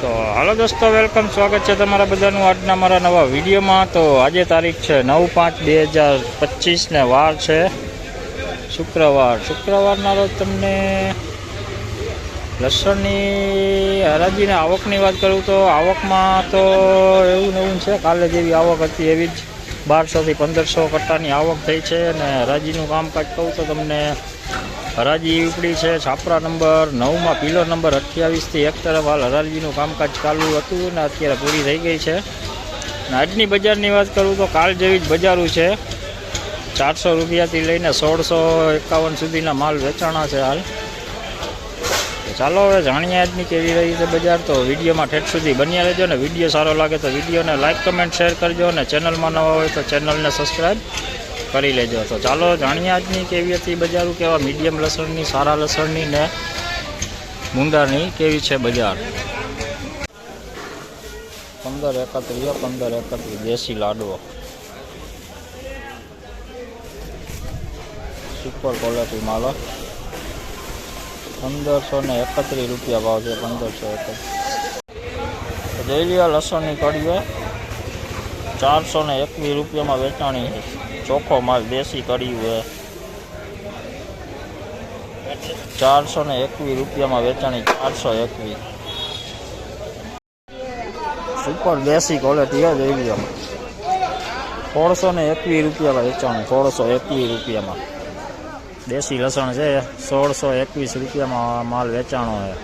તો હાલો દોસ્તો, વેલકમ. સ્વાગત છે તમારા બધાનું આજના મારા નવા વિડીયોમાં. તો આજે તારીખ છે નવ પાંચ બે હજાર પચીસને વાર છે શુક્રવાર. શુક્રવારના રોજ તમને લસણની હરાજીને આવકની વાત કરું તો આવકમાં તો એવું નવું છે. કાલે જેવી આવક હતી એવી જ બારસોથી પંદરસો કટ્ટાની આવક થઈ છે અને હરાજીનું કામકાજ કહું તો તમને હરાજી ઉપડી છે. છાપરા નંબર નવમાં પિલર નંબર અઠ્યાવીસથી એક તરફ હાલ હરાજીનું કામકાજ ચાલુ હતું અને અત્યારે પૂરી થઈ ગઈ છે. અને આજની બજારની વાત કરું તો કાલ જેવી જ બજારું છે. ચારસો રૂપિયાથી લઈને સોળસો એકાવન સુધીના માલ વેચાણા છે હાલ. ચાલો હવે જાણીએ આજની કેવી રહી છે બજાર. તો વિડીયોમાં ઠેઠ સુધી બન્યા રહેજો ને વીડિયો સારો લાગે તો વિડીયોને લાઇક કમેન્ટ, શેર કરજો અને ચેનલમાં નવા હોય તો ચેનલને સબસ્ક્રાઈબ કરી લેજો. તો ચાલો જાણીએ આજની કેવી હતી બજારું, કેવા મીડિયમ લસણની, સારા લસણની ને મુંદાની કેવી છે બજાર? પંદર એકત્રીસ પંદર એકત્રીસ દેશી લાડવો. સુપર ક્વોલિટી માલ પંદરસો ને એકત્રીસ રૂપિયા ભાવ છે, પંદરસો એકત્રીસ. જોઈ લ્યો લસણની કડીઓ. ચારસો ને એકવીસ રૂપિયામાં વેચાણી છે. ચોખ્ખો માલ દેશી કડી હોય. ચારસો ને એકવીસ રૂપિયામાં વેચાણી ચારસો એકવીસ સુપર દેશી ક્વોલિટી જ એવી સોળસો ને એકવીસ રૂપિયામાં વેચાણું સોળસો એકવીસ રૂપિયામાં. દેશી લસણ છે સોળસો એકવીસ રૂપિયામાં માલ વેચાણો છે.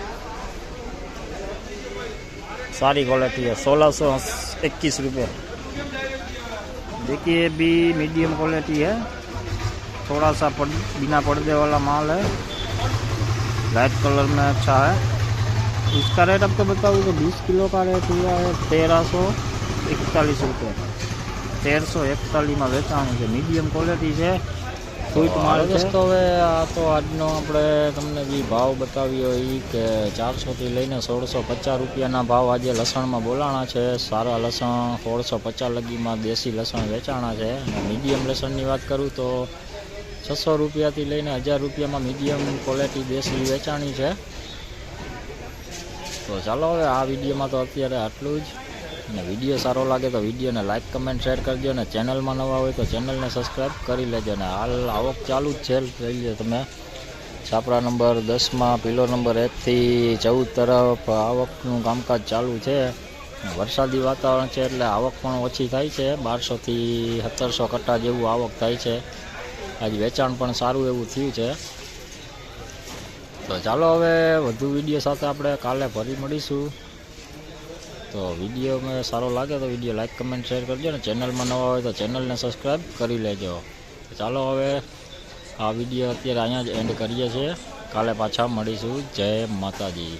સારી ક્વોલિટી છે, સોળસો એકવીસ રૂપિયા. देखिए भी मीडियम क्वालिटी है। थोड़ा सा पड़, बिना पर्दे वाला माल है। लाइट कलर में अच्छा है। इसका रेट आपको बताऊँ तो 20 किलो का रेट हुआ है तेरह सौ इकतालीस रुपये। तेरह सौ इकतालीस में बेचा मुझे मीडियम क्वालिटी से સ્વીટ માલ દોસ્તો હવે આ તો આજનો આપણે તમને જે ભાવ બતાવ્યો એ કે ચારસોથી લઈને સોળસો પચાસ રૂપિયાના ભાવ આજે લસણમાં બોલાણા છે. સારા લસણ સોળસો પચાસ લગીમાં દેશી લસણ વેચાણા છે. અને મીડિયમ લસણની વાત કરું તો છસો રૂપિયાથી લઈને હજાર રૂપિયામાં મીડિયમ ક્વોલિટી દેશી વેચાણી છે. તો ચાલો હવે આ વિડીયોમાં તો અત્યારે આટલું જ. અને વીડિયો સારો લાગે તો વિડીયોને લાઇક કમેન્ટ શેર કરજો અને ચેનલમાં નવા હોય તો ચેનલને સબસ્ક્રાઈબ કરી લેજો અને હાલ આવક ચાલુ જ છે. લઈ તમે. છાપરા નંબર દસમાં, પિલો નંબર એકથી ચૌદ તરફ આવકનું કામકાજ ચાલુ છે. વરસાદી વાતાવરણ છે એટલે આવક પણ ઓછી થાય છે. બારસોથી સત્તરસો કટ્ટા જેવું આવક થાય છે. આજે વેચાણ પણ સારું એવું થયું છે. તો ચાલો હવે વધુ વીડિયો સાથે આપણે કાલે ફરી મળીશું. તો વીડિયો સારો લાગે તો વીડિયો લાઇક કમેન્ટ શેર કરજો ને ચેનલમાં નવા હોય તો ચેનલને સબસ્ક્રાઈબ કરી લેજો. ચાલો હવે આ વીડિયો અત્યારે અહીંયા જ એન્ડ કરીએ છીએ. કાલે પાછા મળીશું. જય માતાજી.